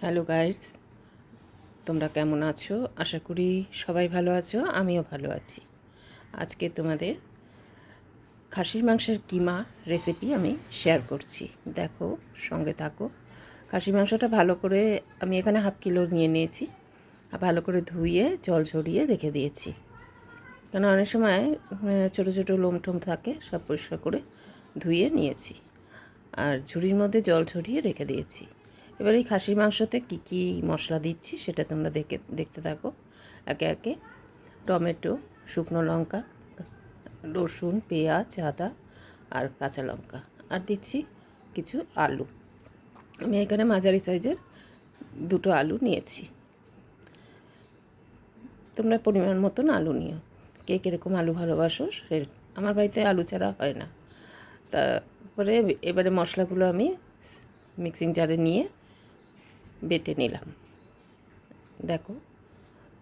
Hello guides তোমরা কেমন আছো? আশা করি সবাই ভালো আছো, আমিও ভালো আছি। আজকে তোমাদের খাসির মাংসের কিমা রেসিপি আমি শেয়ার করছি। দেখো, সঙ্গে থাকো। খাসির মাংসটা ভালো করে আমি এখানে হাফ কিলো নিয়ে নিয়েছি। আর ভালো করে ধুয়ে, জল ঝরিয়ে রেখে দিয়েছি। কেন অনেক সময় ছোটো ছোটো লোমঠোম থাকে, সব পরিষ্কার করে ধুয়ে নিয়েছি। আর ঝুড়ির মধ্যে জল ছড়িয়ে রেখে দিয়েছি। এবার এই খাসির মাংসতে কী কী মশলা দিচ্ছি সেটা তোমরা দেখে, দেখতে থাকো। একে একে টমেটো, শুকনো লঙ্কা, রসুন, পেঁয়াজ, আদা আর কাঁচা লঙ্কা। আর দিচ্ছি কিছু আলু। আমি এখানে মাঝারি সাইজের দুটো আলু নিয়েছি। তোমরা পরিমাণ মতন আলু নিও। কে কীরকম আলু ভালোবাসো সে, আমার বাড়িতে আলু ছাড়া হয় না। তারপরে এবারে মশলাগুলো আমি মিক্সিং জারে নিয়ে বেটে নিলাম। দেখো,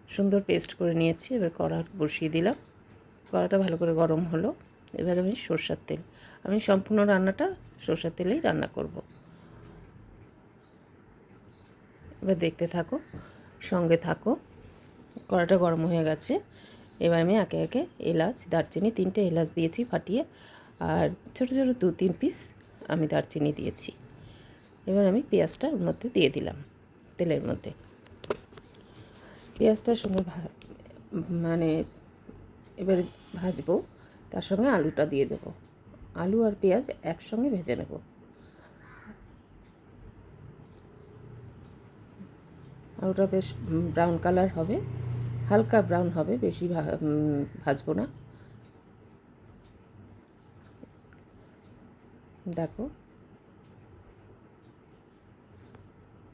সুন্দর পেস্ট করে নিয়েছি, এবার কড়া বসিয়ে দিলাম। কড়াটা ভালো করে গরম হলো, এবার আমি সর্ষার তেল। আমি সম্পূর্ণ রান্নাটা সর্ষার তেলেই রান্না করব। এবার দেখতে থাকো, সঙ্গে থাকো, কড়াটা গরম হয়ে গেছে। এবার আমি একে একে এলাচ, দারচিনি, তিনটে এলাচ দিয়েছি ফাটিয়ে, আর ছোটো ছোটো দু তিন পিস আমি দারচিনি দিয়েছি। এবার আমি পেঁয়াজটা ওর মধ্যে দিয়ে দিলাম, তেলের মধ্যে। পেঁয়াজটা সুন্দর ভা- মানে এবার ভাজবো, তার সঙ্গে আলুটা দিয়ে দেবো। আলু আর পেঁয়াজ একসঙ্গে ভেজে নেব। আলুটা বেশ ব্রাউন কালার হবে, হালকা ব্রাউন হবে, বেশি ভাজবো না। দেখো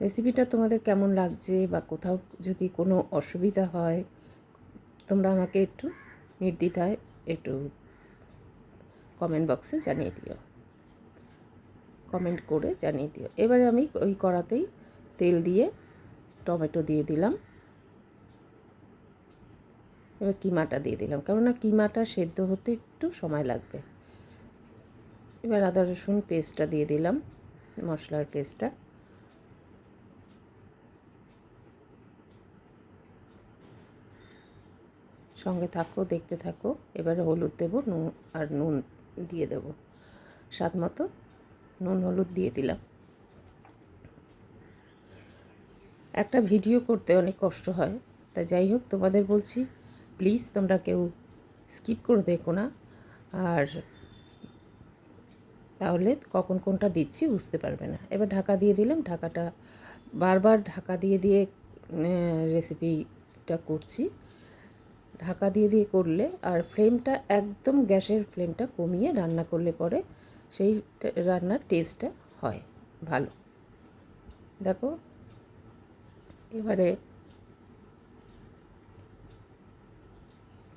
রেসিপিটা তোমাদের কেমন লাগছে বা কোথাও যদি কোনো অসুবিধা হয়, তোমরা আমাকে একটু নির্দ্বিধায় একটু কমেন্ট বক্সে জানিয়ে দিও। কমেন্ট করে জানিয়ে দিও। এবারে আমি ওই কড়াতেই তেল দিয়ে টমেটো দিয়ে দিলাম। এবার কিমাটা দিয়ে দিলাম, কেননা কিমাটা সেদ্ধ হতে একটু সময় লাগবে। এবার আদা রসুন পেস্টটা দিয়ে দিলাম, মশলার পেস্টটা সঙ্গে থাকো, দেখতে থাকো। এবারে হলুদ দেবো, নুন আর নুন দিয়ে দেবো। স্বাদ মতো নুন, হলুদ দিয়ে দিলাম। একটা ভিডিও করতে অনেক কষ্ট হয়। তা যাই হোক, তোমাদের বলছি, প্লিজ তোমরা কেউ স্কিপ করে দেখো না। আর তাহলে কখন কোনটা দিচ্ছি বুঝতে পারবে না। এবার ঢাকা দিয়ে দিলাম। ঢাকাটা বারবার ঢাকা দিয়ে দিয়ে রেসিপিটা করছি। ঢাকা দিয়ে দিয়ে করলে আর ফ্লেমটা একদম গ্যাসের ফ্লেমটা কমিয়ে রান্না করলে পরে সেই রান্নার টেস্টটা হয়, ভালো। দেখো, এবারে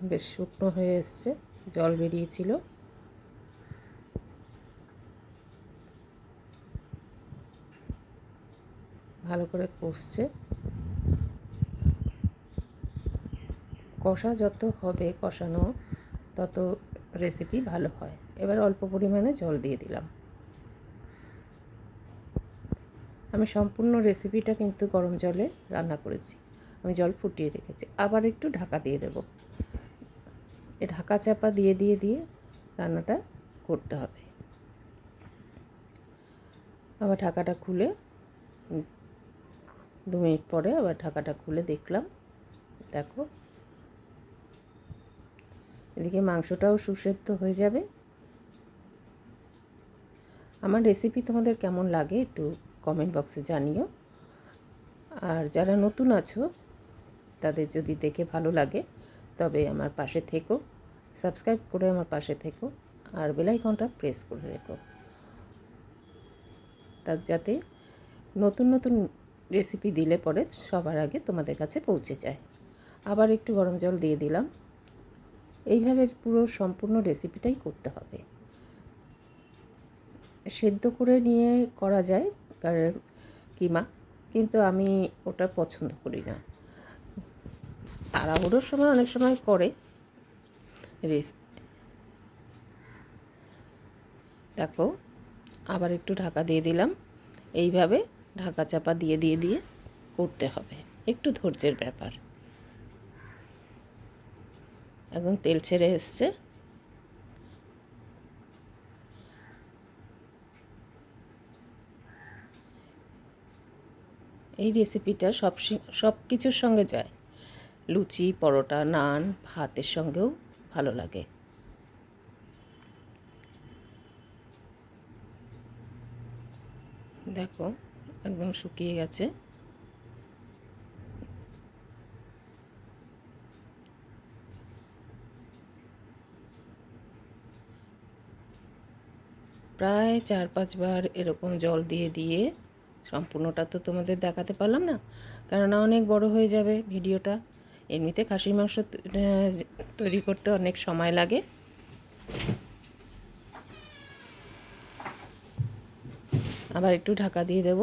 বেশ শুকনো হয়ে এসছে, জল বেরিয়েছিল। ভালো করে কষছে। কষা যত হবে কষানো, তত রেসিপি ভালো হয়। এবার অল্প পরিমাণে জল দিয়ে দিলাম। আমি সম্পূর্ণ রেসিপিটা কিন্তু গরম জলে রান্না করেছি। আমি জল ফুটিয়ে রেখেছি। আবার একটু ঢাকা দিয়ে দেব। এ ঢাকা চাপা দিয়ে দিয়ে দিয়ে রান্নাটা করতে হবে। আবার ঢাকাটা খুলে দু মিনিট পরে আবার ঢাকাটা খুলে দেখলাম। দেখো এদিকে মাংসটাও সুসেদ্ধ হয়ে যাবে। আমার রেসিপি তোমাদের কেমন লাগে একটু কমেন্ট বক্সে জানিও। আর যারা নতুন আছো, তাদের যদি দেখে ভালো লাগে, তবে আমার পাশে থেকো সাবস্ক্রাইব করে আমার পাশে থেকো, আর বেলাইকনটা প্রেস করে রেখো। তার যাতে নতুন নতুন রেসিপি দিলে পরে সবার আগে তোমাদের কাছে পৌঁছে যায়। আবার একটু গরম জল দিয়ে দিলাম। এইভাবে পুরো সম্পূর্ণ রেসিপিটাই করতে হবে। সেদ্ধ করে নিয়ে করা যায় কারণ কিমা, কিন্তু আমি ওটা পছন্দ করি না। তাড়াহুড়োর সময় অনেক সময় করে। রেস দেখো, আবার একটু ঢাকা দিয়ে দিলাম। এইভাবে ঢাকা চাপা দিয়ে দিয়ে দিয়ে করতে হবে। একটু ধৈর্যের ব্যাপার। একদম তেল ছেড়ে এসছে। এই রেসিপিটা সব সব কিছুর সঙ্গে যায়। লুচি, পরোটা, নান, ভাতের সঙ্গেও ভালো লাগে। দেখো, একদম শুকিয়ে গেছে। প্রায় চার পাঁচবার এরকম জল দিয়ে দিয়ে সম্পূর্ণটা তো তোমাদের দেখাতে পারলাম না। কেননা অনেক বড় হয়ে যাবে ভিডিওটা। এমনিতে খাসির মাংস তৈরি করতে অনেক সময় লাগে। আবার একটু ঢাকা দিয়ে দেব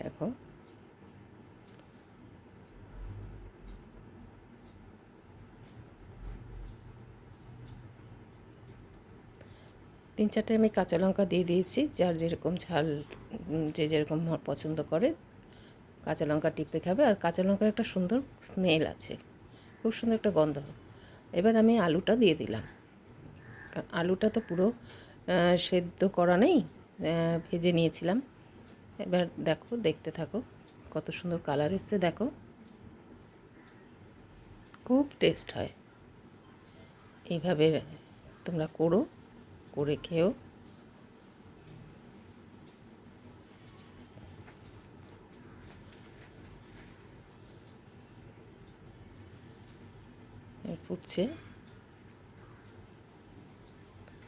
দেখো তিন চারটে আমি কাঁচা লঙ্কা দিয়ে দিয়েছি, যার যেরকম ঝাল যে যেরকম পছন্দ করে, কাঁচা লঙ্কা টিপে খাবে। আর কাঁচা লঙ্কার একটা সুন্দর স্মেল আছে, খুব সুন্দর একটা গন্ধ। এবার আমি আলুটা দিয়ে দিলাম। কারণ আলুটা তো পুরো সেদ্ধ করা নেই ভেজে নিয়েছিলাম। এবার দেখো, দেখতে থাকো, কত সুন্দর কালার এসছে, দেখো। খুব টেস্ট হয়। এইভাবে তোমরা করো। করে খেও। ফুটছে।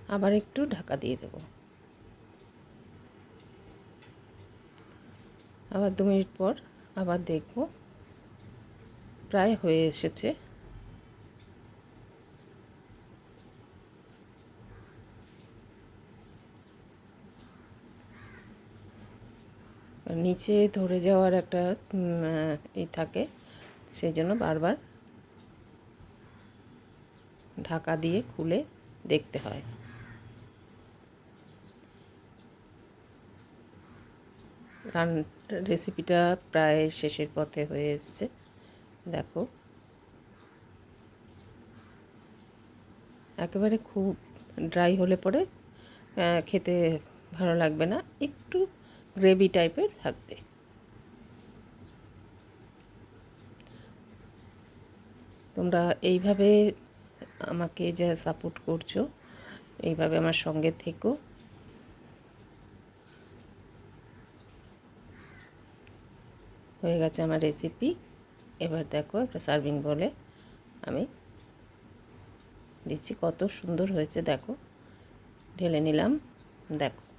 আবার একটু ঢাকা দিয়ে দেব। আবার দু মিনিট পর আবার দেখব। প্রায় হয়ে এসেছে। নিচে ধরে যাওয়ার একটা ই থাকে। সেই জন্য বারবার ঢাকা দিয়ে খুলে দেখতে হয়। রান রেসিপিটা প্রায় শেষের পথে হয়ে এসছে। দেখো। একেবারে খুব ড্রাই হলে পরে খেতে ভালো লাগবে না। একটু গ্রেভি টাইপের থাকবে। তোমরা এইভাবে আমাকে যা সাপোর্ট করছ, এইভাবে আমার সঙ্গে থেকো। হয়ে গেছে আমার রেসিপি এবার দেখো একটা সার্ভিং বলে আমি দিচ্ছি। কত সুন্দর হয়েছে, দেখো। ঢেলে নিলাম, দেখো।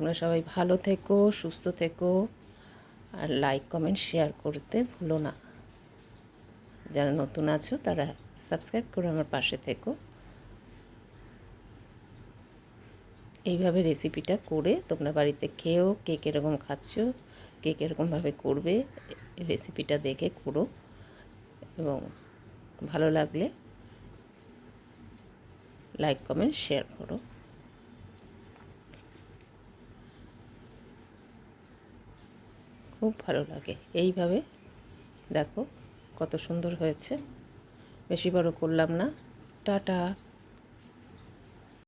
তোমরা সবাই ভালো থেকো, সুস্থ থেকো আর লাইক কমেন্ট শেয়ার করতে ভুলো না। যারা নতুন আছো, তারা সাবস্ক্রাইব করে আমার পাশে থেকো। এইভাবে রেসিপিটা করে তোমরা বাড়িতে খেয়েও কে কীরকম খাচ্ছ, কে কীরকমভাবে করবে রেসিপিটা দেখে করো। এবং ভালো লাগলে লাইক কমেন্ট শেয়ার করো। খুব ভালো লাগে। এইভাবে দেখো কত সুন্দর হয়েছে। বেশি বড় করলাম না। টাটা।